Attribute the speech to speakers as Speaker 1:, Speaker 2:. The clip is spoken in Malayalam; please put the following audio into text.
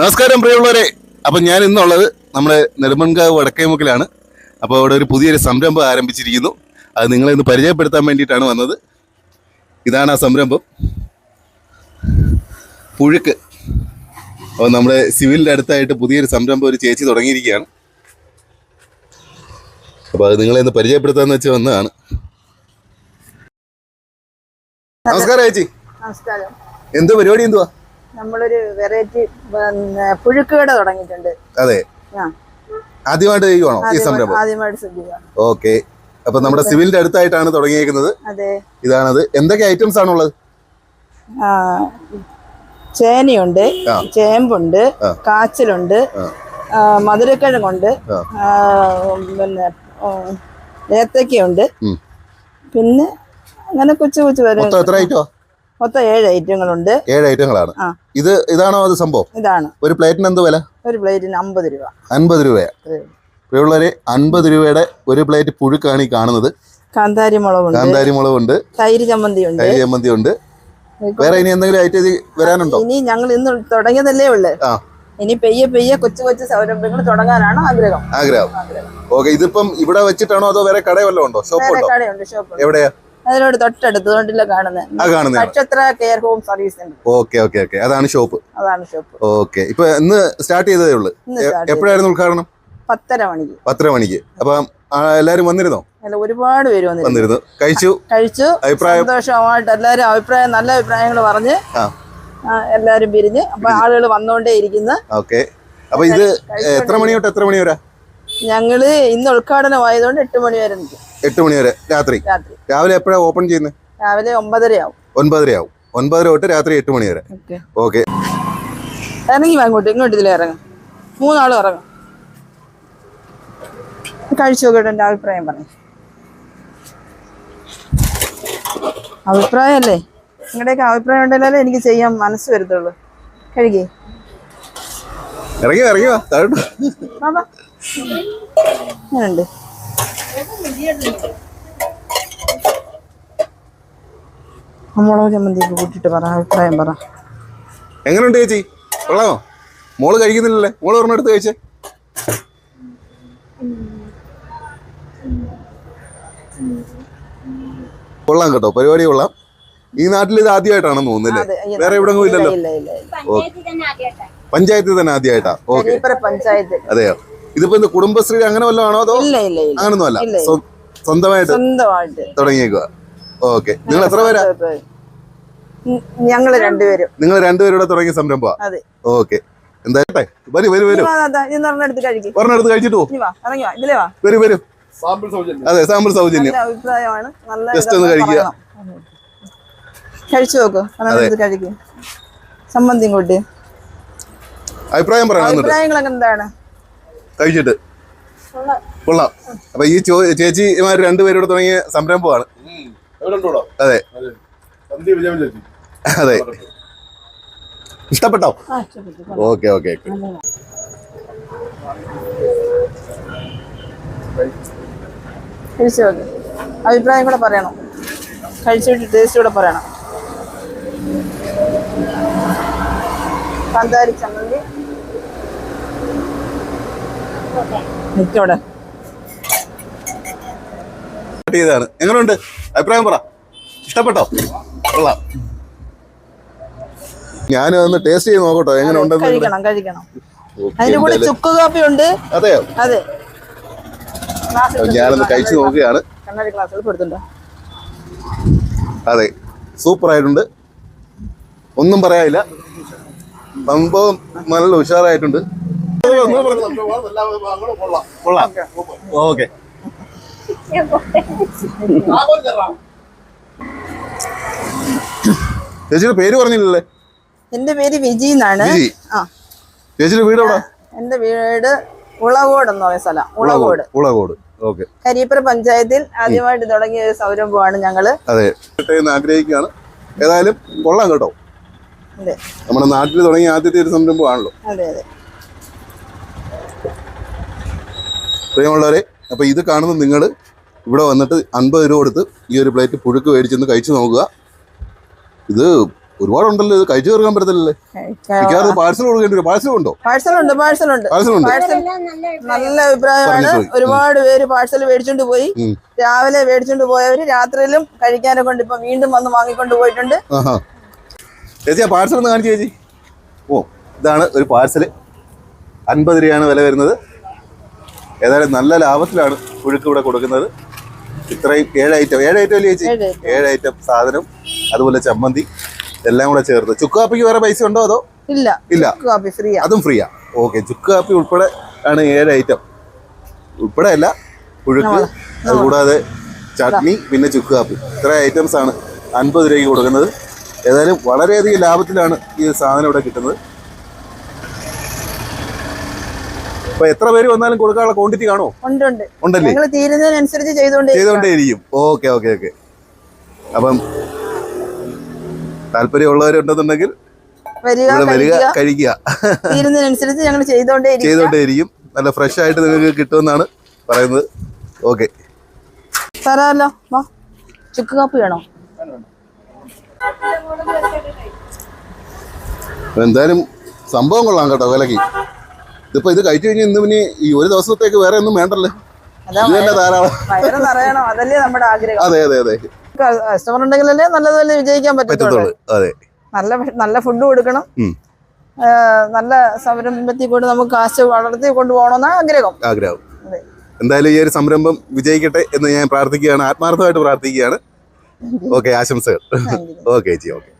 Speaker 1: നമസ്കാരം പ്രിയമുള്ളവരെ. അപ്പൊ ഞാൻ ഇന്നുള്ളത് നമ്മുടെ നെടുമൺകാവ് വടക്കേമുക്കിലാണ് അപ്പോൾ അവിടെ ഒരു പുതിയൊരു സംരംഭം ആരംഭിച്ചിരിക്കുന്നു. അത് നിങ്ങളെ ഇന്ന് പരിചയപ്പെടുത്താൻ വേണ്ടിയിട്ടാണ് വന്നത്. ഇതാണ് ആ സംരംഭം. പുഴുക്ക്. അപ്പോൾ നമ്മുടെ സിവിലിന്റെ അടുത്തായിട്ട് പുതിയൊരു സംരംഭം ഒരു ചേച്ചി തുടങ്ങിയിരിക്കുകയാണ്. അപ്പോൾ അത് നിങ്ങളെ ഇന്ന് പരിചയപ്പെടുത്താന്ന് വെച്ച് വന്നതാണ്. നമസ്കാരം ചേച്ചി.
Speaker 2: നമസ്കാരം.
Speaker 1: എന്ത് പരിപാടി എന്തുവാ?
Speaker 2: നമ്മളൊരു വെറൈറ്റി പുഴുക്കുകട തുടങ്ങിയിട്ടുണ്ട്.
Speaker 1: അതെ. ആദ്യമായിട്ട് ചെയ്യുവാണോ? ഈ സംരംഭം?
Speaker 2: ആദ്യമായിട്ട്
Speaker 1: ഓക്കെ. അപ്പൊ നമ്മുടെ സിവിലിന്റെ അടുത്തായിട്ടാണ് തുടങ്ങിയേക്കുന്നത് ഇതാണത്. എന്തൊക്കെ ഐറ്റംസ് ആണുള്ളത്?
Speaker 2: ചേനയുണ്ട്. ചേമ്പുണ്ട് കാച്ചിലുണ്ട് മധുരക്കിഴങ്ങുണ്ട് പിന്നെ ഏത്തക്കയുണ്ട്. പിന്നെ അങ്ങനെ കൊച്ചു കൊച്ചു വരും
Speaker 1: എത്ര ഐറ്റോ
Speaker 2: മൊത്തം ഏഴ് ഐറ്റങ്ങളുണ്ട്.
Speaker 1: ഏഴ് ഐറ്റങ്ങളാണ്. ഇത് ഇതാണോ അത് സംഭവം?
Speaker 2: ഇതാണ്.
Speaker 1: ഒരു പ്ലേറ്റിന് എന്ത് വില?
Speaker 2: ഒരു പ്ലേറ്റിന് അമ്പത് രൂപ.
Speaker 1: അൻപത് രൂപയാ. പ്രിയമുള്ളവരെ അൻപത് രൂപയുടെ ഒരു പ്ലേറ്റ് പുഴുക്കാണ് ഈ കാണുന്നത്.
Speaker 2: കാന്താരി മുളകുണ്ട്.
Speaker 1: കാന്താരി മുളകുണ്ട്.
Speaker 2: തൈര് ചമ്മന്തി ഉണ്ട്
Speaker 1: തൈര് ചമ്മന്തി ഉണ്ട് വേറെ ഇനി എന്തെങ്കിലും ഐറ്റം വരാനുണ്ടോ?
Speaker 2: ഇനി ഞങ്ങൾ ഇന്ന് തുടങ്ങിയതല്ലേ ഉള്ളു. ഇനി പെയ്യെ പെയ്യെ കൊച്ചു കൊച്ചു സൗരംഭങ്ങൾ തുടങ്ങാനാണ് ആഗ്രഹം.
Speaker 1: ആഗ്രഹം. ഓക്കെ ഇതിപ്പം ഇവിടെ വെച്ചിട്ടാണോ അതോ വേറെ കട വല്ലതും ഉണ്ടോ? ഷോപ്പ് ഉണ്ടോ. എവിടെയാ?
Speaker 2: അതിനോട് തൊട്ടടുത്ത് തൊണ്ടില്ല കാണുന്നത് Nakshatra care home service centre.
Speaker 1: Okay okay okay. അതാണ് ഷോപ്പ്.
Speaker 2: അതാണ് ഷോപ്പ്.
Speaker 1: ഓക്കെ. ഇപ്പൊ ഇന്ന് സ്റ്റാർട്ട് ചെയ്തതേ ഉള്ളൂ. എപ്പോഴായിരുന്നു ഉദ്ഘാടനം?
Speaker 2: പത്തര മണിക്ക്.
Speaker 1: പത്തര മണിക്ക്. അപ്പൊ എല്ലാരും വന്നിരുന്നോ?
Speaker 2: അല്ല ഒരുപാട് പേര് വന്നിരുന്നു.
Speaker 1: കഴിച്ചു?
Speaker 2: കഴിച്ചു.
Speaker 1: അഭിപ്രായം?
Speaker 2: സന്തോഷമായിട്ട് എല്ലാരും അഭിപ്രായം നല്ല അഭിപ്രായങ്ങൾ പറഞ്ഞ് എല്ലാവരും പിരിഞ്ഞ്. അപ്പൊ ആളുകൾ വന്നോണ്ടേ ഇരിക്കുന്നു.
Speaker 1: ഓക്കെ. അപ്പൊ ഇത് എത്ര മണി തൊട്ട് എത്ര മണി വരെ?
Speaker 2: ഞങ്ങൾ ഇന്ന് ഉദ്ഘാടനമായതുകൊണ്ട് എട്ട് മണി വരെ
Speaker 1: എട്ട് മണി വരെ. രാത്രി?
Speaker 2: രാത്രി.
Speaker 1: രാവിലെ എപ്പോഴാണ് ഓപ്പൺ ചെയ്യുന്നത്
Speaker 2: രാവിലെ ഒമ്പതരയാവും.
Speaker 1: ഒൻപതരയാവും. ഒൻപതര തൊട്ട് രാത്രി എട്ട് മണി വരെ.
Speaker 2: ഓക്കെ. ഇറങ്ങി വാ ഇങ്ങോട്ട് ഇതിൽ ഇതിലേ ഇറങ്ങും. മൂന്നാളും ഇറങ്ങും. കഴിച്ചു നോക്കട്ടെ എന്റെ അഭിപ്രായം പറഞ്ഞു. അഭിപ്രായമല്ലേ? നിങ്ങളുടെയൊക്കെ അഭിപ്രായം ഉണ്ടല്ലോ എനിക്ക് ചെയ്യാൻ മനസ്സ് വരത്തുള്ളൂ. കഴുകി
Speaker 1: ഇറങ്ങി ഇറങ്ങി വാ.
Speaker 2: മുളക് ചമ്മന്തിയൊക്കെ കൂട്ടിയിട്ട് പറ അഭിപ്രായം പറ.
Speaker 1: എങ്ങനെയുണ്ട് ചേച്ചി? കൊള്ളാമോ? മോൾ കഴിക്കുന്നില്ലല്ലേ? മോൾ ഒരെണ്ണം എടുത്ത് കഴിച്ചേ. കൊള്ളാം കേട്ടോ. പരിപാടി കൊള്ളാം. ഈ നാട്ടിൽ ഇത് ആദ്യമായിട്ടാണെന്ന് തോന്നുന്നില്ലേ വേറെ എവിടെ ഇല്ലല്ലോ?
Speaker 2: ഇല്ല ഇല്ല ഇല്ല
Speaker 1: പഞ്ചായത്തിൽ തന്നെ ആദ്യമായിട്ടാ? ഓക്കെ. അതെയോ? ഇതിപ്പോ എന്ത് കുടുംബശ്രീ അങ്ങനെ വല്ലതും ആണോ അതോ അങ്ങനൊന്നും അല്ല സ്വന്തമായിട്ട്
Speaker 2: സ്വന്തമായിട്ട്.
Speaker 1: തുടങ്ങിയേക്കുക ഓക്കെ. നിങ്ങൾ എത്ര പേരാ?
Speaker 2: ഉം, ഞങ്ങൾ രണ്ടുപേരും.
Speaker 1: നിങ്ങൾ രണ്ടുപേരും തുടങ്ങിയ സംരംഭം
Speaker 2: അതെ.
Speaker 1: ഓക്കെ. എന്തായാലും വരൂ വരൂ വരൂ.
Speaker 2: ഇന്ന് ഒരെണ്ണം കഴിക്കും.
Speaker 1: ഒരെണ്ണം കഴിച്ചിട്ട് വരൂ വരൂ. അതെ സാമ്പിൾ സൗജന്യം.
Speaker 2: ജസ്റ്റ് അഭിപ്രായമാണ്. നല്ല
Speaker 1: Just ഒന്ന് കഴിക്കുക.
Speaker 2: കഴിച്ചു നോക്കൂ. കഴിക്കും. കൂട്ടി
Speaker 1: അഭിപ്രായം പറയണം എന്നിട്ട്.
Speaker 2: എന്താണ്?
Speaker 1: കഴിച്ചിട്ട്. കൊള്ളാം. അപ്പൊ ഈ ചോ ചേച്ചിമാർ രണ്ടുപേരോട് തുടങ്ങിയ സംരംഭമാണ്. അതെ. ഇഷ്ടപ്പെട്ടോ
Speaker 2: ആ, ഇഷ്ടപ്പെട്ടോ.
Speaker 1: Okay okay okay.
Speaker 2: കഴിച്ചു നോക്ക് അഭിപ്രായം കൂടെ പറയണം. കഴിച്ചിട്ട് ടേസ്റ്റ് കൂടെ പറയണം. ചമ്മന്തി. നിൽക്കവിടെ
Speaker 1: ചെയ്തതാണ്. എങ്ങനെയുണ്ട് അഭിപ്രായം പറ. ഇഷ്ടപ്പെട്ടോ? കൊള്ളാം. ഞാൻ ഒന്ന് ടേസ്റ്റ് ചെയ്ത് നോക്കട്ടോ എങ്ങനെ ഉണ്ടെന്ന്
Speaker 2: കഴിക്കണം കഴിക്കണം. അതിന്റെ കൂടെ ചുക്ക് കാപ്പി ഉണ്ട്.
Speaker 1: അതെയോ?
Speaker 2: അതെ. ഗ്ലാസ്സിൽ
Speaker 1: ഞാനൊന്ന് കഴിച്ചു നോക്കുകയാണ്. അതെ സൂപ്പർ ആയിട്ടുണ്ട് ഒന്നും പറയാനില്ല. സംഭവം നല്ല ഉഷാറായിട്ടുണ്ട്. കൊള്ളാം ഓക്കെ. ചേച്ചിയുടെ പേര് പറഞ്ഞില്ലല്ലേ?
Speaker 2: എന്റെ പേര് വിജി എന്നാണ്.
Speaker 1: ചേച്ചിയുടെ വീട് എവിടെ?
Speaker 2: എന്റെ വീട് ഉളവോട് എന്ന് പറയുന്ന സ്ഥലം. ഉളവോട്
Speaker 1: ഉളകോട്. ഓക്കെ.
Speaker 2: പഞ്ചായത്തിൽ ആദ്യമായിട്ട് തുടങ്ങിയ ഒരു സംരംഭമാണ് ഞങ്ങൾ.
Speaker 1: അതെ. ആഗ്രഹിക്കുകയാണ്. ഏതായാലും കൊള്ളാം കേട്ടോ. നമ്മുടെ നാട്ടിൽ തുടങ്ങിയ ആദ്യത്തെ ഒരു സംരംഭമാണല്ലോ
Speaker 2: അതെ അതെ.
Speaker 1: പ്രിയമുള്ളവരെ അപ്പോൾ ഇത് കാണുന്ന നിങ്ങൾ ഇവിടെ വന്നിട്ട് അൻപത് രൂപ കൊടുത്ത് ഈ ഒരു പ്ലേറ്റ് പുഴുക്ക് മേടിച്ചെന്ന് കഴിച്ചു നോക്കുക. ഇത് ഒരുപാടുണ്ടല്ലോ ഇത് കഴിച്ചു തീർക്കാൻ പറ്റത്തില്ലല്ലേ? മിക്കവാറും പാഴ്സൽ കൊടുക്കേണ്ടി വരും. പാഴ്സൽ ഉണ്ടോ? പാഴ്സൽ ഉണ്ട്
Speaker 2: പാഴ്സൽ നല്ല അഭിപ്രായമാണ്. ഒരുപാട് പേര് പാഴ്സൽ മേടിച്ചോണ്ട് പോയി. രാവിലെ മേടിച്ചോണ്ട് പോയവര് രാത്രിയിലും കഴിക്കാനൊക്കെ കൊണ്ട് ഇപ്പൊ വീണ്ടും വന്ന് വാങ്ങിക്കൊണ്ട് പോയിട്ടുണ്ട്.
Speaker 1: ചേച്ചി ആ പാഴ്സൽ ഒന്ന് കാണിച്ചു ചേച്ചി. ഓ ഇതാണ് ഒരു പാഴ്സൽ അൻപത് രൂപയാണ് വില വരുന്നത്. ഏതായാലും നല്ല ലാഭത്തിലാണ് പുഴുക്ക് ഇവിടെ കൊടുക്കുന്നത്. ഇത്രയും ഏഴ് ഐറ്റം. ഏഴ് ഐറ്റം അല്ലേ ചേച്ചി?
Speaker 2: ഏഴ്
Speaker 1: ഐറ്റം സാധനം. അതുപോലെ ചമ്മന്തി. എല്ലാം കൂടെ ചേർത്ത്. ചുക്ക് കാപ്പിക്ക് വേറെ പൈസ ഉണ്ടോ അതോ?
Speaker 2: ഇല്ല.
Speaker 1: ഇല്ല.
Speaker 2: കാപ്പി ഫ്രീ
Speaker 1: അതും ഫ്രീയാ ഓക്കെ ചുക്ക് കാപ്പി ഉൾപ്പെടെ ആണ് ഏഴ് ഐറ്റം ഉൾപ്പെടെ അല്ല പുഴുക്ക് അതുകൂടാതെ ചട്നി പിന്നെ ചുക്ക് കാപ്പി. ഇത്ര ഐറ്റംസ് ആണ് അൻപത് രൂപയ്ക്ക് കൊടുക്കുന്നത്. ഏതായാലും വളരെയധികം ലാഭത്തിലാണ് ഈ സാധനം ഇവിടെ കിട്ടുന്നത്. അപ്പൊ എത്ര പേര് വന്നാലും കൊടുക്കാനുള്ള ക്വാണ്ടിറ്റി കാണോ
Speaker 2: ഉണ്ട് ഉണ്ട്.
Speaker 1: ഉണ്ടല്ലേ?
Speaker 2: തീരുന്നതിനനുസരിച്ച്
Speaker 1: ഓക്കെ ഓക്കെ ഓക്കെ അപ്പം താല്പര്യമുള്ളവരുണ്ടെന്നുണ്ടെങ്കിൽ
Speaker 2: വരിക കഴിക്കുക. തീരുന്നതിനനുസരിച്ച് ഞങ്ങൾ
Speaker 1: ചെയ്തോണ്ടേ ഇരിക്കും. നല്ല ഫ്രഷ് ആയിട്ട് നിങ്ങൾക്ക് കിട്ടുമെന്നാണ് പറയുന്നത്. ഓക്കെ
Speaker 2: തരാമല്ലോ വാ. ചുക്ക് കാപ്പി വേണോ?
Speaker 1: എന്തായാലും സംഭവം കൊള്ളാം കേട്ടോ വിലക്ക് ഇതിപ്പോ ഇത് കഴിച്ചു കഴിഞ്ഞാൽ ഇന്ന് പിന്നെ ഈ ഒരു ദിവസത്തേക്ക് വേറെ ഒന്നും വേണ്ടല്ലോ? ഇത് തന്നെ ധാരാളം. അതെ അതെ അതെ.
Speaker 2: കസ്റ്റമർ ഉണ്ടെങ്കിലല്ലേ നല്ലതുപോലെ വിജയിക്കാൻ പറ്റത്തുള്ളൂ.
Speaker 1: അതെ.
Speaker 2: നല്ല നല്ല ഫുഡ് കൊടുക്കണം. നല്ല സംരംഭത്തിൽ കൂടി നമുക്ക് കാശ് വളർത്തി കൊണ്ടുപോകണമെന്നാണ് ആഗ്രഹം.
Speaker 1: ആഗ്രഹം. എന്തായാലും ഈ ഒരു സംരംഭം വിജയിക്കട്ടെ എന്ന് ഞാൻ പ്രാർത്ഥിക്കുകയാണ്. ആത്മാർത്ഥമായിട്ട് പ്രാർത്ഥിക്കുകയാണ്. ഓക്കെ ആശംസകൾ. ഓക്കെ ചേച്ചി ഓക്കെ.